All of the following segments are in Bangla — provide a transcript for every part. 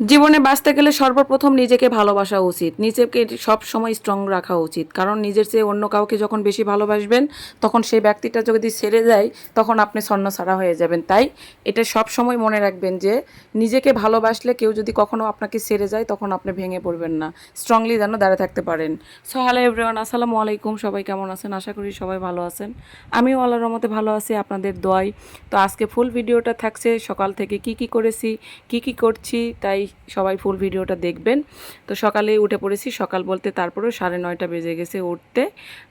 জীবনে বাঁচতে গেলে সর্বপ্রথম নিজেকে ভালোবাসা উচিত। নিজেকে সব সময় স্ট্রং রাখা উচিত। কারণ নিজের চেয়ে অন্য কাউকে যখন বেশি ভালোবাসবেন, তখন সেই ব্যক্তিটা যদি ছেড়ে যায় তখন আপনি ছন্নছাড়া হয়ে যাবেন। তাই এটা সব সময় মনে রাখবেন যে, নিজেকে ভালোবাসলে কেউ যদি কখনো আপনাকে ছেড়ে যায়, তখন আপনি ভেঙে পড়বেন না। স্ট্রংলি যেন দাঁড়িয়ে থাকতে পারেন। সো হ্যালো এভরিওয়ান আসসালামু আলাইকুম। সবাই কেমন আছেন? আশা করি সবাই ভালো আছেন। আমিও আল্লাহর রহমতে ভালো আছি, আপনাদের দোয়াই তো আজকে ফুল ভিডিওটা থাকছে সকাল থেকে কি কি করেছি, কি কি করছি, তাই সবাই ফুল ভিডিওটা দেখবেন। তো সকালে উঠে পড়েছি, সকাল বলতে তারপরেও সাড়ে নয়টা বেজে গেছে উঠতে।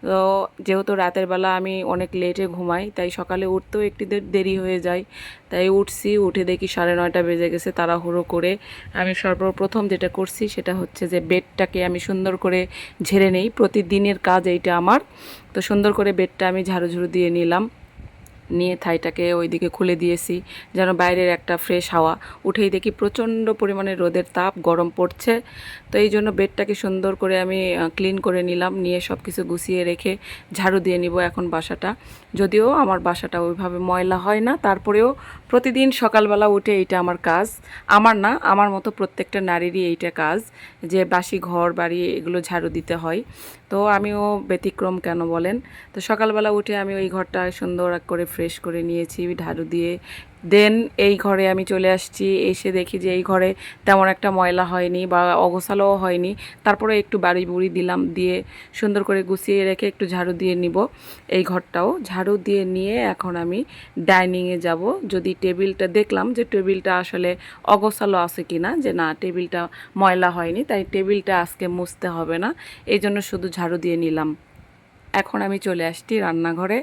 তো যেহেতু রাতের বেলা আমি অনেক লেটে ঘুমাই, তাই সকালে উঠতেও একটু দেরি হয়ে যায়। তাই উঠছি, উঠে দেখি সাড়ে নয়টা বেজে গেছে তাড়াহুড়ো করে। আমি সর্বপ্রথম যেটা করছি সেটা হচ্ছে যে বেডটাকে আমি সুন্দর করে ঝেড়ে নেই। প্রতিদিনের কাজ এইটা আমার। তো সুন্দর করে বেডটা আমি ঝাড়ু ঝুড়ু দিয়ে নিলাম। নিয়ে থাইটাকে ওইদিকে খুলে দিয়েছি, যেন বাইরের একটা ফ্রেশ হাওয়া। উঠেই দেখি প্রচণ্ড পরিমাণে রোদের তাপ, গরম পড়ছে। তো এই জন্য বেডটাকে সুন্দর করে আমি ক্লিন করে নিলাম, নিয়ে সব কিছু গুছিয়ে রেখে ঝাড়ু দিয়ে নিব এখন বাসাটা। যদিও আমার বাসাটা ওইভাবে ময়লা হয় না, তারপরেও প্রতিদিন সকালবেলা উঠে এইটা আমার কাজ। আমার না, আমার মতো প্রত্যেকটা নারীরই এইটা কাজ, যে বাসি ঘর, বাড়ি এগুলো ঝাড়ু দিতে হয়। তো আমিও ব্যতিক্রম কেন বলেন? তো সকালবেলা উঠে আমি ওই ঘরটা সুন্দর করে ফ্রেশ করে নিয়েছি, ঝাড়ু দিয়ে। দেন এই ঘরে আমি চলে আসছি, এসে দেখি যে এই ঘরে তেমন একটা ময়লা হয়নি বা অগোছালোও হয়নি। তারপরে একটু বাড়ি বুড়ি দিলাম, দিয়ে সুন্দর করে গুছিয়ে রেখে একটু ঝাড়ু দিয়ে নিব এই ঘরটাও। ঝাড়ু দিয়ে নিয়ে এখন আমি ডাইনিংয়ে যাব। যদি টেবিলটা দেখলাম যে টেবিলটা আসলে অগোছালো আছে কি না যে না, টেবিলটা ময়লা হয়নি, তাই টেবিলটা আজকে মুছতে হবে না। এই জন্য শুধু ঝাড়ু দিয়ে নিলাম। এখন আমি চলে আসছি রান্নাঘরে।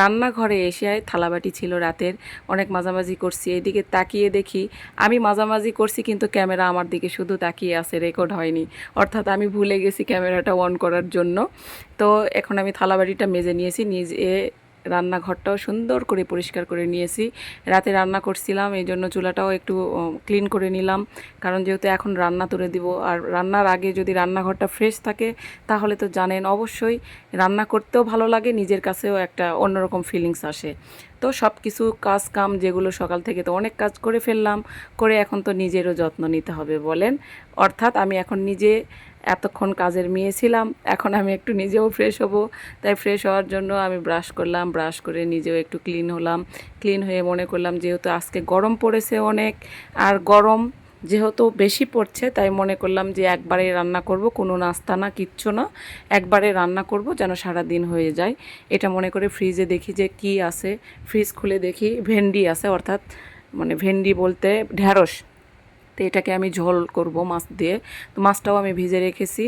রান্নাঘরে এসে থালাবাটি ছিল রাতের, অনেক মাঝামাঝি করছি, এদিকে তাকিয়ে দেখি আমি মাঝামাঝি করছি কিন্তু ক্যামেরা আমার দিকে শুধু তাকিয়ে আছে রেকর্ড হয়নি। অর্থাৎ আমি ভুলে গেছি ক্যামেরাটা অন করার জন্য। তো এখন আমি থালাবাটিটা মেজে নিয়েছি, নিজে রান্নাঘরটাও সুন্দর করে পরিষ্কার করে নিয়েছি। রাতে রান্না করছিলাম এই জন্য চুলাটাও একটু ক্লিন করে নিলাম। কারণ যেহেতু এখন রান্না তুলে দিব, আর রান্নার আগে যদি রান্নাঘরটা ফ্রেশ থাকে, তাহলে তো জানেন অবশ্যই রান্না করতেও ভালো লাগে, নিজের কাছেও একটা অন্যরকম ফিলিংস আসে। তো সব কিছু কাজ কাম যেগুলো সকাল থেকে তো অনেক কাজ করে ফেললাম, করে এখন তো নিজেরও যত্ন নিতে হবে বলেন। অর্থাৎ আমি এখন নিজে এতক্ষণ কাজের মেয়ে ছিলাম, এখন আমি একটু নিজেও ফ্রেশ হব। তাই ফ্রেশ হওয়ার জন্য আমি ব্রাশ করলাম ব্রাশ করে নিজেও একটু ক্লিন হলাম। ক্লিন হয়ে মনে করলাম যেহেতু আজকে গরম পড়েছে অনেক, আর গরম যেহেতু বেশি পড়ছে, তাই মনে করলাম যে একবারে রান্না করব, কোনো নাস্তা না, কিচ্ছু না। একবারে রান্না করব যেন সারা দিন হয়ে যায়। এটা মনে করে ফ্রিজে দেখি যে কি আছে। ফ্রিজ খুলে দেখি, ভেন্ডি আছে অর্থাৎ মানে ভেন্ডি বলতে ঢ্যাঁড়স তো এটাকে আমি ঝোল করব মাছ দিয়ে। তো মাছটাও আমি ভিজে রেখেছি।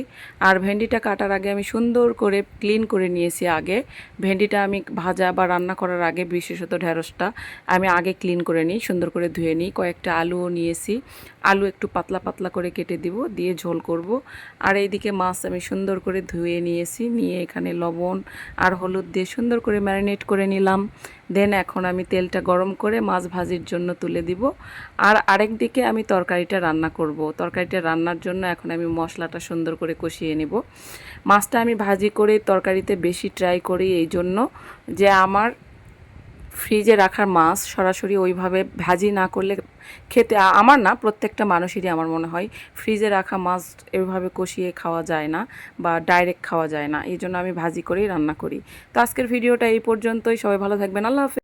আর ভেন্ডিটা কাটার আগে আমি সুন্দর করে ক্লিন করে নিয়েছি আগে। ভেন্ডিটা আমি ভাজা বা রান্না করার আগে বিশেষত ঢেঁড়সটা আমি আগে ক্লিন করে নিই, সুন্দর করে ধুয়ে নিই। কয়েকটা আলুও নিয়েছি। আলু একটু পাতলা পাতলা করে কেটে দিব, দিয়ে ঝোল করব। আর এইদিকে মাছ আমি সুন্দর করে ধুয়ে নিয়েছি। নিয়ে এখানে লবণ আর হলুদ দিয়ে সুন্দর করে ম্যারিনেট করে নিলাম। দেন এখন আমি তেলটা গরম করে মাছ ভাজির জন্য তুলে দিব। আর আরেক দিকে আমি তরকারিটা রান্না করব। তরকারিটা রান্নার জন্য এখন আমি মশলাটা সুন্দর করে কষিয়ে নেব। মাছটা আমি ভাজি করে তরকারিতে বেশি ট্রাই করি এই জন্য যে আমার ফ্রিজে রাখার মাছ সরাসরি ওইভাবে ভাজি না করলে খেতে আমার না, প্রত্যেকটা মানুষেরই আমার মনে হয় ফ্রিজে রাখা মাছ এভাবে কষিয়ে খাওয়া যায় না বা ডাইরেক্ট খাওয়া যায় না। এই জন্য আমি ভাজি করেই রান্না করি। তো আজকের ভিডিওটা এই পর্যন্তই। সবাই ভালো থাকবেন। আল্লাহ হাফেজ।